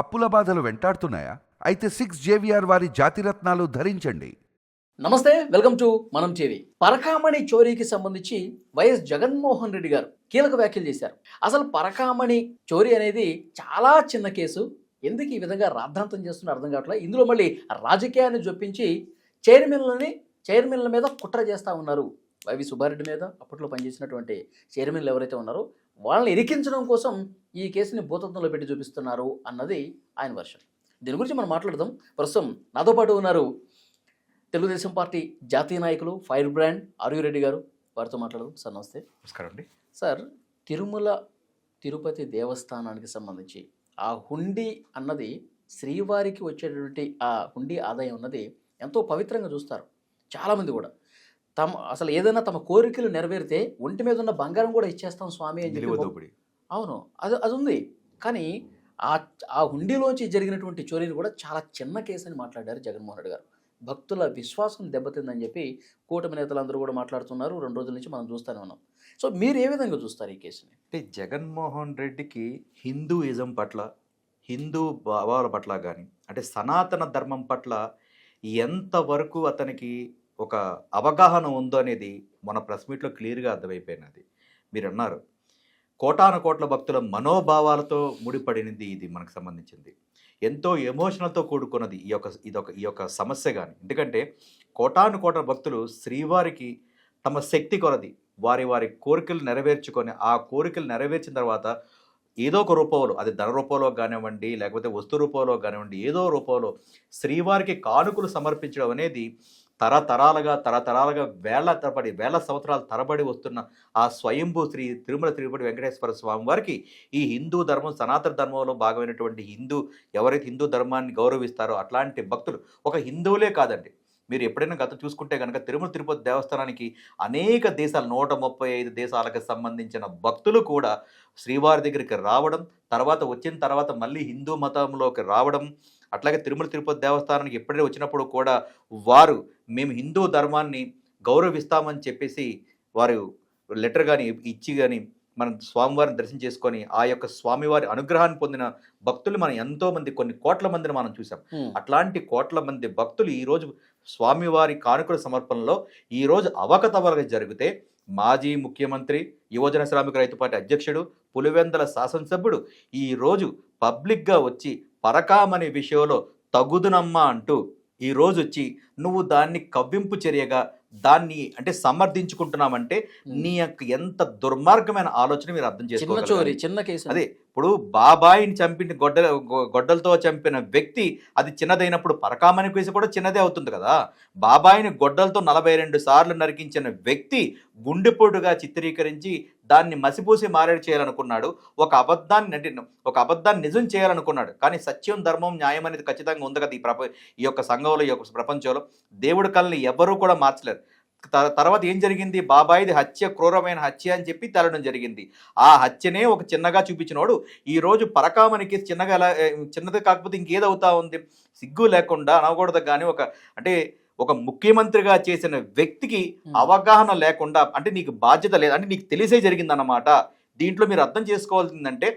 అప్పుల బాధలు వెంటాడుతున్నాయా? అయితే సిక్స్ జేవిఆర్ వారి జాతిరత్నాలు ధరించండి. నమస్తే వెల్కమ్ టు మనం టీవీ. పరకామణి చోరీకి సంబంధించి వైఎస్ జగన్మోహన్ రెడ్డి గారు కీలక వ్యాఖ్యలు చేశారు. అసలు పరకామణి చోరీ అనేది చాలా చిన్న కేసు. ఎందుకు ఈ విధంగా రాద్ధాంతం చేస్తున్న అర్థం కావట్లేదు. ఇందులో మళ్ళీ రాజకీయాన్ని జొప్పించి చైర్మన్లని చైర్మన్ల మీద కుట్ర చేస్తూ ఉన్నారు. వైవి సుబ్బారెడ్డి మీద అప్పట్లో పనిచేసినటువంటి చైర్మన్లు ఎవరైతే ఉన్నారో వాళ్ళని ఇరికించడం కోసం ఈ కేసుని భూతత్వంలో పెట్టి చూపిస్తున్నారు అన్నది ఆయన వర్షం దీని గురించి మనం మాట్లాడదాం. ప్రస్తుతం నాతో పాటు ఉన్నారు తెలుగుదేశం పార్టీ జాతీయ నాయకులు ఫైర్ బ్రాండ్ రెడ్డి గారు. వారితో మాట్లాడదాం. సార్ నమస్తే. నమస్కారం అండి. సార్ తిరుమల తిరుపతి దేవస్థానానికి సంబంధించి ఆ హుండీ అన్నది శ్రీవారికి వచ్చేటటువంటి ఆ హుండీ ఆదాయం అన్నది ఎంతో పవిత్రంగా చూస్తారు. చాలామంది కూడా. తమ అసలు ఏదైనా తమ కోరికలు నెరవేరితే ఒంటి మీద ఉన్న బంగారం కూడా ఇచ్చేస్తాం స్వామి అని చెప్పి అవును. అది అది ఉంది. కానీ ఆ ఆ హుండీలోంచి జరిగినటువంటి చోరీని కూడా చాలా చిన్న కేసు అని మాట్లాడారు జగన్మోహన్ రెడ్డి గారు. భక్తుల విశ్వాసం దెబ్బతిందని చెప్పి కూటమి నేతలందరూ కూడా మాట్లాడుతున్నారు. రెండు రోజుల నుంచి మనం చూస్తూనే ఉన్నాం. సో మీరు ఏ విధంగా చూస్తారు ఈ కేసుని? అంటే జగన్మోహన్ రెడ్డికి హిందూయిజం పట్ల హిందూ భావాల పట్ల కానీ అంటే సనాతన ధర్మం పట్ల ఎంతవరకు అతనికి ఒక అవగాహన ఉందో అనేది మన ప్రెస్ మీట్లో క్లియర్గా అర్థమైపోయినది. మీరు అన్నారు కోటాను కోట్ల భక్తుల మనోభావాలతో ముడిపడినది ఇది మనకు సంబంధించింది. ఎంతో ఎమోషనల్తో కూడుకున్నది ఈ యొక్క ఇదొక ఈ యొక్క సమస్య కానీ ఎందుకంటే కోటాను కోట్ల భక్తులు శ్రీవారికి తమ శక్తి కొరది వారి వారి కోరికలు నెరవేర్చుకొని ఆ కోరికలు నెరవేర్చిన తర్వాత ఏదో ఒక రూపంలో అది ధన రూపంలో కానివ్వండి లేకపోతే వస్తు రూపంలో కానివ్వండి ఏదో రూపంలో శ్రీవారికి కానుకలు సమర్పించడం అనేది తరతరాలుగా తరతరాలుగా వేల తరబడి వేల సంవత్సరాల తరబడి వస్తున్న ఆ స్వయంభూ శ్రీ తిరుమల తిరుపతి వెంకటేశ్వర స్వామి వారికి ఈ హిందూ ధర్మం సనాతన ధర్మంలో భాగమైనటువంటి హిందూ ఎవరైతే హిందూ ధర్మాన్ని గౌరవిస్తారో అట్లాంటి భక్తులు ఒక హిందువులే కాదండి. మీరు ఎప్పుడైనా గత చూసుకుంటే కనుక తిరుమల తిరుపతి దేవస్థానానికి అనేక దేశాలు నూట ముప్పై ఐదు దేశాలకు సంబంధించిన భక్తులు కూడా శ్రీవారి దగ్గరికి రావడం తర్వాత వచ్చిన తర్వాత మళ్ళీ హిందూ మతంలోకి రావడం అట్లాగే తిరుమల తిరుపతి దేవస్థానానికి ఎప్పుడైనా వచ్చినప్పుడు కూడా వారు మేము హిందూ ధర్మాన్ని గౌరవిస్తామని చెప్పేసి వారు లెటర్ కానీ ఇచ్చి కానీ మనం స్వామివారిని దర్శనం చేసుకొని ఆ యొక్క స్వామివారి అనుగ్రహాన్ని పొందిన భక్తులు మనం ఎంతో మంది కొన్ని కోట్ల మందిని మనం చూసాం అట్లాంటి కోట్ల మంది భక్తులు ఈరోజు స్వామివారి కానుకల సమర్పణలో ఈరోజు అవకతవకలు జరిగితే మాజీ ముఖ్యమంత్రి యువజన శ్రామిక రైతు పార్టీ అధ్యక్షుడు పులివెందల శాసనసభ్యుడు ఈరోజు పబ్లిక్గా వచ్చి పరకామనే విషయంలో తగుదునమ్మా అంటూ ఈ రోజు వచ్చి నువ్వు దాన్ని కవ్వింపు చర్యగా దాన్ని అంటే సమర్థించుకుంటున్నామంటే నీ యొక్క ఎంత దుర్మార్గమైన ఆలోచన మీరు అర్థం చేసుకోవాలి చిన్న కేసు. అదే ఇప్పుడు బాబాయిని చంపిన గొడ్డల గొ- గొడ్డలతో చంపిన వ్యక్తి అది చిన్నదైనప్పుడు పరకామని కేసు కూడా చిన్నదే అవుతుంది కదా. బాబాయిని గొడ్డలతో నలభై రెండు సార్లు నరికించిన వ్యక్తి గుండెపోటుగా చిత్రీకరించి దాన్ని మసిపూసి మారేడు చేయాలనుకున్నాడు ఒక అబద్ధాన్ని అంటే ఒక అబద్ధాన్ని నిజం చేయాలనుకున్నాడు. కానీ సత్యం ధర్మం న్యాయం అనేది ఖచ్చితంగా ఉంది కదా ఈ ప్రప ఈ యొక్క సంఘంలో ఈ యొక్క ప్రపంచంలో. దేవుడి కళ్ళని ఎవ్వరూ కూడా మార్చలేరు. త- తర్వాత ఏం జరిగింది? బాబాయిది హత్య క్రూరమైన హత్య అని చెప్పి తెలడం జరిగింది. ఆ హత్యనే ఒక చిన్నగా చూపించినోడు ఈ రోజు పరకామనికి చిన్నగా ఎలా చిన్నది కాకపోతే ఇంకేదవుతా ఉంది? సిగ్గు లేకుండా అనకూడదు కానీ ఒక అంటే ఒక ముఖ్యమంత్రిగా చేసిన వ్యక్తికి అవగాహన లేకుండా అంటే నీకు బాధ్యత లేదు అంటే నీకు తెలిసే జరిగిందన్నమాట. దీంట్లో మీరు అర్థం చేసుకోవాల్సిందంటే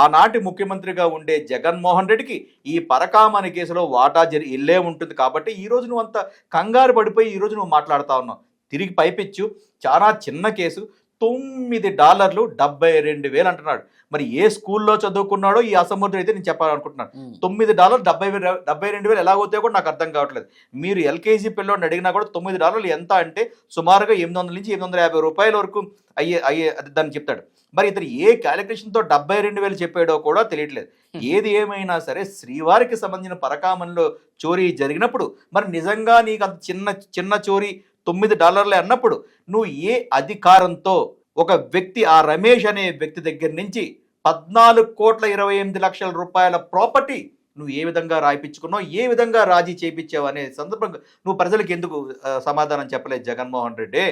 ఆనాటి ముఖ్యమంత్రిగా ఉండే జగన్మోహన్ రెడ్డికి ఈ పరకామని కేసులో వాటా జరి ఇల్లే ఉంటుంది కాబట్టి ఈ రోజు నువ్వు అంత కంగారు పడిపోయి ఈ రోజు నువ్వు మాట్లాడుతా ఉన్నావు. తిరిగి పైపెచ్చు. చాలా చిన్న కేసు. తొమ్మిది డాలర్లు డెబ్బై రెండు వేలు అంటున్నాడు. మరి ఏ స్కూల్లో చదువుకున్నాడో ఈ అసమర్థుడు అయితే నేను చెప్పాలనుకుంటున్నాను. తొమ్మిది డాలర్ డెబ్బై డెబ్బై రెండు వేలు ఎలాగవుతాయో కూడా నాకు అర్థం కావట్లేదు. మీరు ఎల్కేజీ పిల్లోడిని అడిగినా కూడా తొమ్మిది డాలర్లు ఎంత అంటే సుమారుగా ఎనిమిది వందల నుంచి ఎనిమిది వందల యాభై రూపాయల వరకు అయ్యే అయ్యే అది దాన్ని చెప్తాడు. మరి ఇతను ఏ క్యాలిక్యులేషన్తో డెబ్బై రెండు వేలు చెప్పాడో కూడా తెలియట్లేదు. ఏది ఏమైనా సరే శ్రీవారికి సంబంధించిన పరకామంలో చోరీ జరిగినప్పుడు మరి నిజంగా నీకు అంత చిన్న చిన్న చోరీ తొమ్మిది డాలర్లే అన్నప్పుడు నువ్వు ఏ అధికారంతో ఒక వ్యక్తి ఆ రమేష్ అనే వ్యక్తి దగ్గర నుంచి పద్నాలుగు కోట్ల ఇరవై ఎనిమిది లక్షల రూపాయల ప్రాపర్టీ నువ్వు ఏ విధంగా రాయిపించుకున్నావు ఏ విధంగా రాజీ చేయించావు అనే సందర్భంగా నువ్వు ప్రజలకు ఎందుకు సమాధానం చెప్పలేదు జగన్మోహన్ రెడ్డి?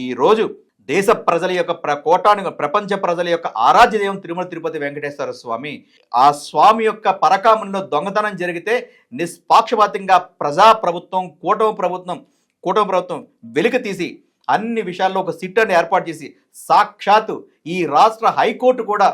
ఈ రోజు దేశ ప్రజల యొక్క ప్ర కోటాను ప్రపంచ ప్రజల యొక్క ఆరాధ్య దైవం తిరుమల తిరుపతి వెంకటేశ్వర స్వామి. ఆ స్వామి యొక్క పరకామంలో దొంగతనం జరిగితే నిష్పాక్షపాతంగా ప్రజా ప్రభుత్వం కూటమి ప్రభుత్వం కూటమి ప్రభుత్వం వెలికి తీసి అన్ని విషయాల్లో ఒక సిట్ అని ఏర్పాటు చేసి సాక్షాత్తు ఈ రాష్ట్ర హైకోర్టు కూడా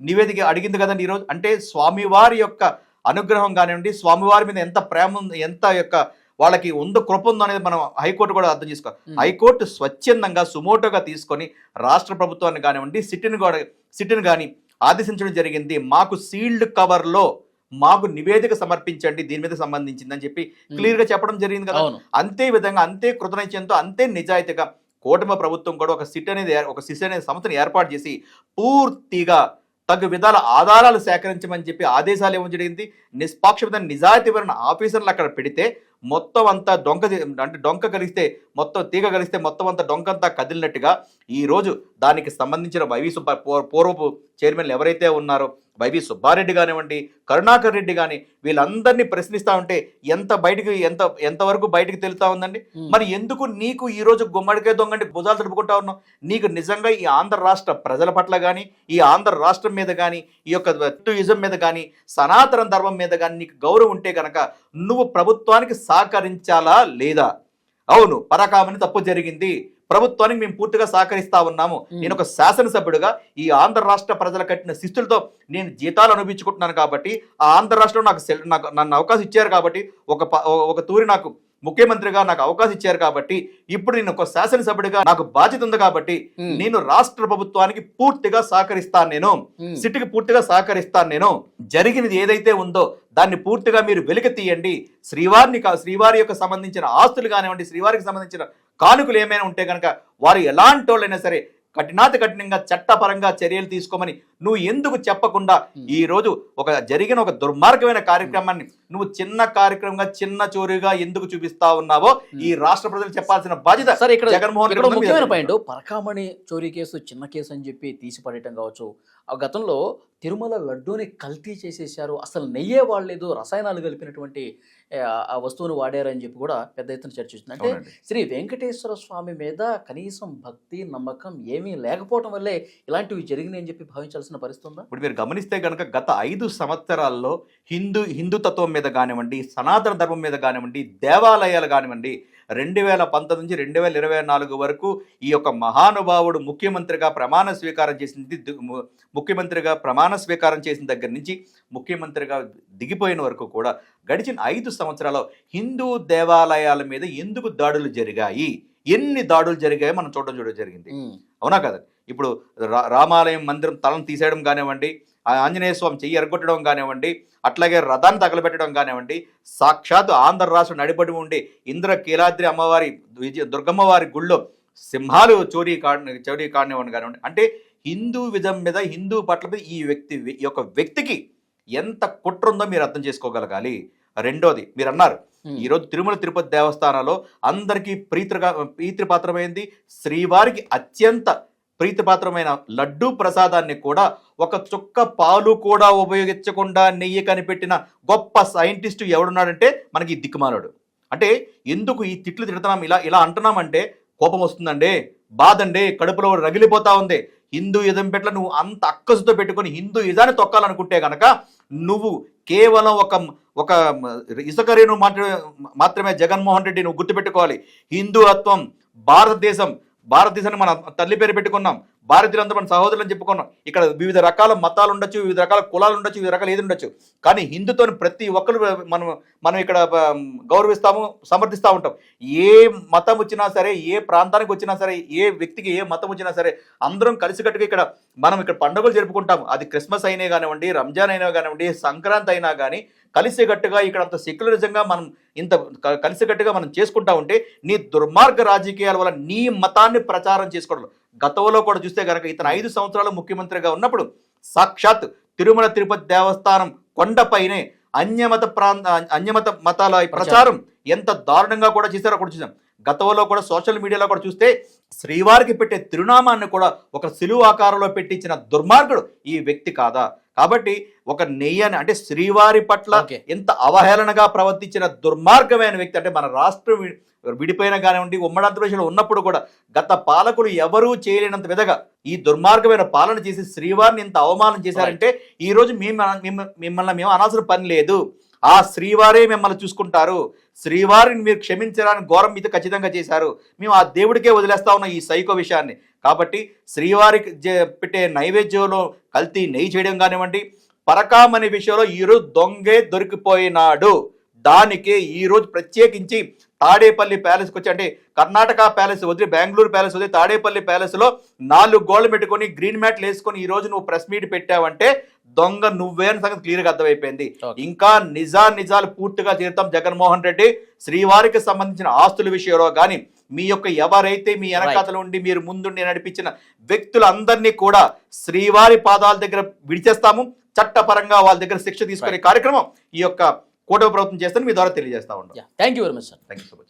నివేదిక అడిగింది కదండి ఈరోజు. అంటే స్వామివారి యొక్క అనుగ్రహం కానివ్వండి స్వామివారి మీద ఎంత ప్రేమ ఉంది ఎంత యొక్క వాళ్ళకి ఉందో కృప ఉందో అనేది మనం హైకోర్టు కూడా అర్థం చేసుకోవాలి. హైకోర్టు స్వచ్ఛందంగా సుమోటోగా తీసుకొని రాష్ట్ర ప్రభుత్వాన్ని కానివ్వండి సిట్టిని కూడా సిట్టిని కానీ ఆదేశించడం జరిగింది. మాకు సీల్డ్ కవర్లో మాకు నివేదిక సమర్పించండి దీని మీద సంబంధించిందని చెప్పి క్లియర్గా చెప్పడం జరిగింది కదా. అంతే విధంగా అంతే కృతనిశ్చయంతో అంతే నిజాయితీగా కూటమి ప్రభుత్వం కూడా ఒక సిట్ అనేది ఒక సిట్ అనే సంస్థను ఏర్పాటు చేసి పూర్తిగా తగు విధాల ఆధారాలు సేకరించమని చెప్పి ఆదేశాలు ఇవ్వడం జరిగింది. నిష్పాక్షిత నిజాయితీపరమైన ఆఫీసర్లు అక్కడ పెడితే మొత్తం అంతా డొంక అంటే డొంక కలిస్తే మొత్తం తీగ కలిస్తే మొత్తం అంతా డొంక అంతా కదిలినట్టుగా ఈ రోజు దానికి సంబంధించిన వైవి సుబ్బ పూర్వపు చైర్మన్లు ఎవరైతే ఉన్నారో వైవి సుబ్బారెడ్డి కానివ్వండి కరుణాకర్ రెడ్డి కానీ వీళ్ళందరినీ ప్రశ్నిస్తా ఉంటే ఎంత బయటికి ఎంత ఎంతవరకు బయటికి తెలుతా ఉందండి. మరి ఎందుకు నీకు ఈ రోజు గుమ్మడికాయ దొంగంటి భుజాలు తడుపుకుంటా ఉన్నావు నీకు నిజంగా ఈ ఆంధ్ర రాష్ట్ర ప్రజల పట్ల కానీ ఈ ఆంధ్ర రాష్ట్రం మీద కానీ ఈ యొక్క టూరిజం మీద కానీ సనాతన ధర్మం మీద కానీ నీకు గౌరవం ఉంటే కనుక నువ్వు ప్రభుత్వానికి సహకరించాలా లేదా? అవును పరాకామని తప్పు జరిగింది. ప్రభుత్వానికి మేము పూర్తిగా సహకరిస్తా ఉన్నాము. నేను ఒక శాసనసభ్యుడిగా ఈ ఆంధ్ర రాష్ట్ర ప్రజల కట్టిన శిస్తులతో నేను జీతాలు అనుభవించుకుంటున్నాను కాబట్టి ఆ ఆంధ్ర రాష్ట్రం నాకు నాకు నన్ను అవకాశం ఇచ్చారు కాబట్టి ఒక ఒక తూరి నాకు ముఖ్యమంత్రిగా నాకు అవకాశం ఇచ్చారు కాబట్టి ఇప్పుడు నేను ఒక శాసనసభ్యుడిగా నాకు బాధ్యత ఉంది కాబట్టి. నేను రాష్ట్ర ప్రభుత్వానికి పూర్తిగా సహకరిస్తాను నేను. సిట్కి పూర్తిగా సహకరిస్తాను నేను జరిగినది ఏదైతే ఉందో దాన్ని పూర్తిగా మీరు వెలికి తీయండి శ్రీవారిని కా- శ్రీవారి యొక్క సంబంధించిన ఆస్తులు కానివ్వండి శ్రీవారికి సంబంధించిన కానుకలు ఏమైనా ఉంటే కనుక వారు ఎలాంటి వాళ్ళైనా సరే కఠినాతి కఠినంగా చట్టపరంగా చర్యలు తీసుకోమని నువ్వు ఎందుకు చెప్పకుండా ఈ రోజు ఒక జరిగిన ఒక దుర్మార్గమైన కార్యక్రమాన్ని నువ్వు చిన్న కార్యక్రమంగా చిన్న చోరుగా ఎందుకు చూపిస్తా ఉన్నావో ఈ రాష్ట్ర ప్రజలు చెప్పాల్సిన బాధ్యత సరే ఇక్కడ జగన్మోహన్ ఇక్కడ ముఖ్యమైన. పాయింట్ పరకామణి చోరీ కేసు చిన్న కేసు అని చెప్పి తీసి పడేయటం కావచ్చు. ఆ గతంలో తిరుమల లడ్డూని కల్తీ చేసేసారు అసలు నెయ్యే వాడలేదు రసాయనాలు కలిపినటువంటి ఆ వస్తువును వాడారని చెప్పి కూడా పెద్ద ఎత్తున చర్చ వచ్చింది. అంటే. శ్రీ వెంకటేశ్వర స్వామి మీద కనీసం భక్తి నమ్మకం ఏమీ లేకపోవటం వల్లే ఇలాంటివి జరిగినాయి అని చెప్పి భావించాల్సిన పరిస్థితి ఉందా? ఇప్పుడు మీరు గమనిస్తే కనుక గత ఐదు సంవత్సరాల్లో హిందూ హిందుతత్వం మీద కానివ్వండి సనాతన ధర్మం మీద కానివ్వండి దేవాలయాలు కానివ్వండి రెండు వేల పంతొమ్మిది నుంచి రెండు వేల ఇరవై నాలుగు వరకు ఈ యొక్క మహానుభావుడు ముఖ్యమంత్రిగా ప్రమాణ స్వీకారం చేసింది ముఖ్యమంత్రిగా ప్రమాణ స్వీకారం చేసిన దగ్గర నుంచి ముఖ్యమంత్రిగా దిగిపోయిన వరకు కూడా గడిచిన ఐదు సంవత్సరాల్లో హిందూ దేవాలయాల మీద ఎందుకు దాడులు జరిగాయి? ఎన్ని దాడులు జరిగాయో మనం చూడడం చూడడం జరిగింది. అవునా కదా ఇప్పుడు రా- రామాలయం మందిరం తలను తీసేయడం కానివ్వండి ఆంజనేయ స్వామి చెయ్యి ఎరగొట్టడం కానివ్వండి అట్లాగే రథాన్ని తగలబెట్టడం కానివ్వండి సాక్షాత్ ఆంధ్ర రాష్ట్రం నడిపడి ఉండి ఇంద్ర కీలాద్రి అమ్మవారి విజయ దుర్గమ్మవారి గుళ్ళో సింహాలు చోరీ కాడి చోరీ కానివ్వండి కానివ్వండి అంటే హిందూ విధం మీద హిందూ పట్ల మీద ఈ వ్యక్తి ఈ యొక్క వ్యక్తికి ఎంత కుట్ర ఉందో మీరు అర్థం చేసుకోగలగాలి రెండోది మీరు అన్నారు. ఈరోజు తిరుమల తిరుపతి దేవస్థానాల్లో అందరికీ ప్రీతిగా ప్రీతిపాత్రమైంది శ్రీవారికి అత్యంత ప్రీతిపాత్రమైన లడ్డూ ప్రసాదాన్ని కూడా ఒక చుక్క పాలు కూడా ఉపయోగించకుండా నెయ్యి కనిపెట్టిన గొప్ప సైంటిస్టు ఎవడున్నాడంటే మనకి ఈ అంటే ఎందుకు ఈ తిట్లు తిడుతున్నాం ఇలా ఇలా అంటున్నామంటే కోపం వస్తుందండి బాధండి కడుపులో రగిలిపోతా ఉంది. హిందూ ఇజం పెట్ల నువ్వు అంత అక్కసుతో పెట్టుకొని హిందూ ఇజాన్ని తొక్కాలనుకుంటే కనుక నువ్వు కేవలం ఒక ఒక ఇసుక రేణు మాత్రమే మాత్రమే జగన్మోహన్ రెడ్డి నువ్వు గుర్తుపెట్టుకోవాలి. హిందూత్వం భారతదేశం భారతదేశాన్ని మన తల్లి పేరు పెట్టుకున్నాం. భారతీయులందరూ మన సహోదరులు అని చెప్పుకున్నాం. ఇక్కడ వివిధ రకాల మతాలు ఉండొచ్చు వివిధ రకాల కులాలు ఉండొచ్చు వివిధ రకాల ఏది ఉండొచ్చు. కానీ హిందుత్వాన్ని ప్రతి ఒక్కరు మనం మనం ఇక్కడ గౌరవిస్తాము సమర్థిస్తూ ఉంటాం. ఏ మతం వచ్చినా సరే ఏ ప్రాంతానికి వచ్చినా సరే ఏ వ్యక్తికి ఏ మతం వచ్చినా సరే అందరం కలిసికట్టుగా ఇక్కడ మనం ఇక్కడ పండుగలు జరుపుకుంటాం అది క్రిస్మస్ అయినా కానివ్వండి రంజాన్ అయినా కానివ్వండి సంక్రాంతి అయినా కానీ కలిసికట్టుగా ఇక్కడ అంత సెక్యులరిజంగా మనం ఇంత కలిసికట్టుగా మనం చేసుకుంటా ఉంటే నీ దుర్మార్గ రాజకీయాల వల్ల నీ మతాన్ని ప్రచారం చేసుకోవడం గతంలో కూడా చూస్తే కనుక ఇతను ఐదు సంవత్సరాలు ముఖ్యమంత్రిగా ఉన్నప్పుడు సాక్షాత్ తిరుమల తిరుపతి దేవస్థానం కొండపైనే అన్యమత ప్రాంత అన్యమత మతాల ప్రచారం. ఎంత దారుణంగా కూడా చేశారో కూడా చూసాం గతంలో కూడా సోషల్ మీడియాలో కూడా చూస్తే శ్రీవారికి పెట్టే తిరునామాన్ని కూడా ఒక సిలువ ఆకారంలో పెట్టించిన దుర్మార్గుడు ఈ వ్యక్తి కాదా? కాబట్టి ఒక నెయ్యని అంటే శ్రీవారి పట్ల. ఎంత అవహేళనగా ప్రవర్తించిన దుర్మార్గమైన వ్యక్తి అంటే మన రాష్ట్రం విడిపోయిన కానివ్వండి ఉమ్మడి ఆంధ్రప్రదేశ్లో ఉన్నప్పుడు కూడా గత పాలకులు ఎవరూ చేయలేనంత విధంగా ఈ దుర్మార్గమైన పాలన చేసి శ్రీవారిని ఇంత అవమానం చేశారంటే ఈ రోజు మేము మిమ్మల్ని మేము అనాల్సిన పని లేదు. ఆ శ్రీవారే మిమ్మల్ని చూసుకుంటారు. శ్రీవారిని మీరు క్షమించడానికి ఘోరం మీద ఖచ్చితంగా చేశారు. మేము ఆ దేవుడికే వదిలేస్తా ఉన్న ఈ సైకో విషయాన్ని. కాబట్టి శ్రీవారికి పెట్టే నైవేద్యంలో కల్తీ నెయ్యి చేయడం కానివ్వండి పరకామణి విషయంలో ఈరోజు దొంగే దొరికిపోయినాడు. దానికి ఈరోజు ప్రత్యేకించి తాడేపల్లి ప్యాలెస్కి వచ్చి అంటే కర్ణాటక ప్యాలెస్ వదిలి బెంగళూరు ప్యాలెస్ వదిలి తాడేపల్లి ప్యాలెస్లో నాలుగు గోళ్ళు పెట్టుకొని గ్రీన్ మ్యాట్లు వేసుకొని ఈ రోజు నువ్వు ప్రెస్ మీట్ పెట్టావంటే దొంగ నువ్వే అని సంగతి క్లియర్గా అర్థమైపోయింది. ఇంకా నిజా నిజాలు పూర్తిగా తీరుతాం జగన్మోహన్ రెడ్డి. శ్రీవారికి సంబంధించిన ఆస్తుల విషయంలో కానీ మీ యొక్క ఎవరైతే మీ వెనకాతలు ఉండి మీరు ముందుండి నడిపించిన వ్యక్తులందరినీ కూడా శ్రీవారి పాదాల దగ్గర విడిచేస్తాము. చట్టపరంగా వాళ్ళ దగ్గర శిక్ష తీసుకునే కార్యక్రమం ఈ యొక్క కూటమి ప్రభుత్వం చేస్తే మీ ద్వారా తెలియజేస్తా ఉంటాం thank you very much sir thank you so much